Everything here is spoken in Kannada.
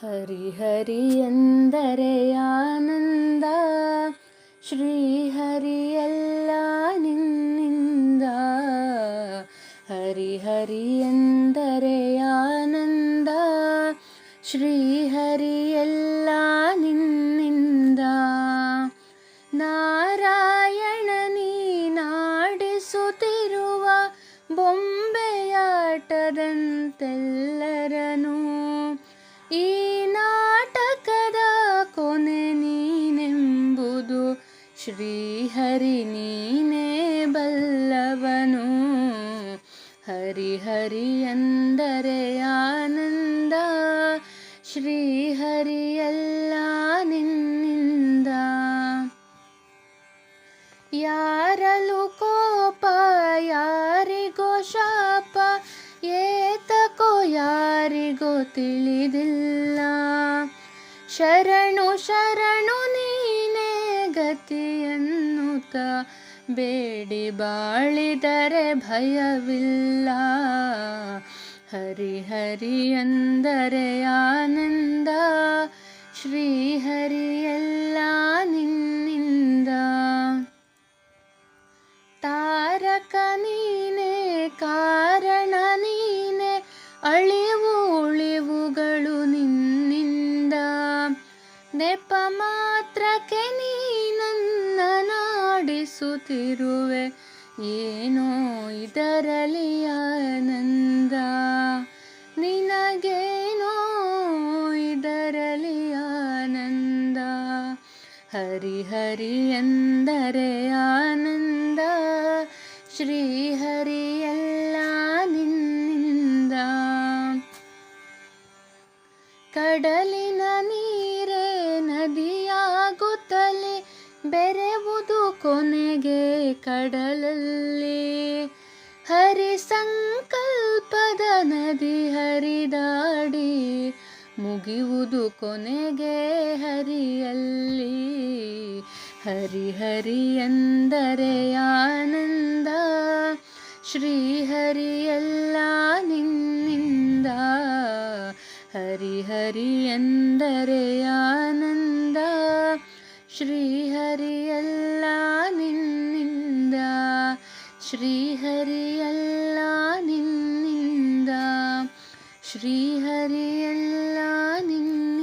ಹರಿ ಹರಿ ಎಂದರೆ ಆನಂದ ಶ್ರೀಹರಿ ಎಲ್ಲ ನಿನ್ನಿಂದ. ಹರಿ ಹರಿ ಎಂದರೆ ಆನಂದ ಶ್ರೀಹರಿ ಎಲ್ಲ ನಿನ್ನಿಂದ. ನಾರಾಯಣ ನೀನಾಡಿಸುತ್ತಿರುವ ಬೊಂಬೆಯಾಟದಂತೆಲ್ಲರನು ಶ್ರೀಹರಿ ನೀನೇ ಬಲ್ಲವನು. ಹರಿಹರಿ ಹರಿ ಎಂದರೆ ಆನಂದ. ಶ್ರೀಹರಿ ಎಲ್ಲ ನಿನ್ನಿಂದ. ಯಾರಲು ಕೋಪ, ಯಾರಿಗೋ ಶಾಪ, ಏತಕೋ ಯಾರಿಗೋ ತಿಳಿದಿಲ್ಲ. ಶರಣು ಶರಣು ನೀನೇ ಗತಿಯನ್ನುತ್ತ ಬೇಡಿ ಬಾಳಿದರೆ ಭಯವಿಲ್ಲ. ಹರಿ ಹರಿ ಎಂದರೆ ಆನಂದ, ಶ್ರೀಹರಿ ಎಲ್ಲ ನಿನ್ನಿಂದ. ತಾರಕ ನೀನೆ, ಕಾರಣ ನೀನೆ, ಅಳಿವು ಉಳಿವುಗಳು ನಿನ್ನಿಂದ. ನೆಪ ಮಾತ್ರಕ್ಕೆ ನೀನನ್ನ ನಾಡಿಸುತ್ತಿರುವೆ ಏನೋ ಇದರಲಿ ಆನಂದ. ನಿನಗೇನೋ ಇದರಲಿ ಆನಂದ. ಹರಿ ಹರಿ ಎಂದರೆ ಆನಂದ. ಶ್ರೀಹರಿ ಎಲ್ಲ ನಿನ್ನಿಂದ. ಕಡಲಿನ ನೀರೇ ನದಿಯಾಗುತ್ತಲೇ ಬೆರೆವುದು ಕೊನೆಗೆ ಕಡಲಲ್ಲಿ. ಹರಿ ಸಂಕಲ್ಪದ ನದಿ ಹರಿದಾಡಿ ಮುಗಿಯುವುದು ಕೊನೆಗೆ ಹರಿಯಲ್ಲಿ. ಹರಿಹರಿ ಹರಿ ಎಂದರೆ ಆನಂದ ಶ್ರೀಹರಿ ಎಲ್ಲ ನಿನ್ನಿಂದ. ಹರಿಹರಿ ಹರಿ ಎಂದರೆ ಆನಂದ. ശ്രീഹരിയല്ല നിന്നിന്ദ ശ്രീഹരിയല്ല നിന്നിന്ദ ശ്രീഹരിയല്ല നിന്ന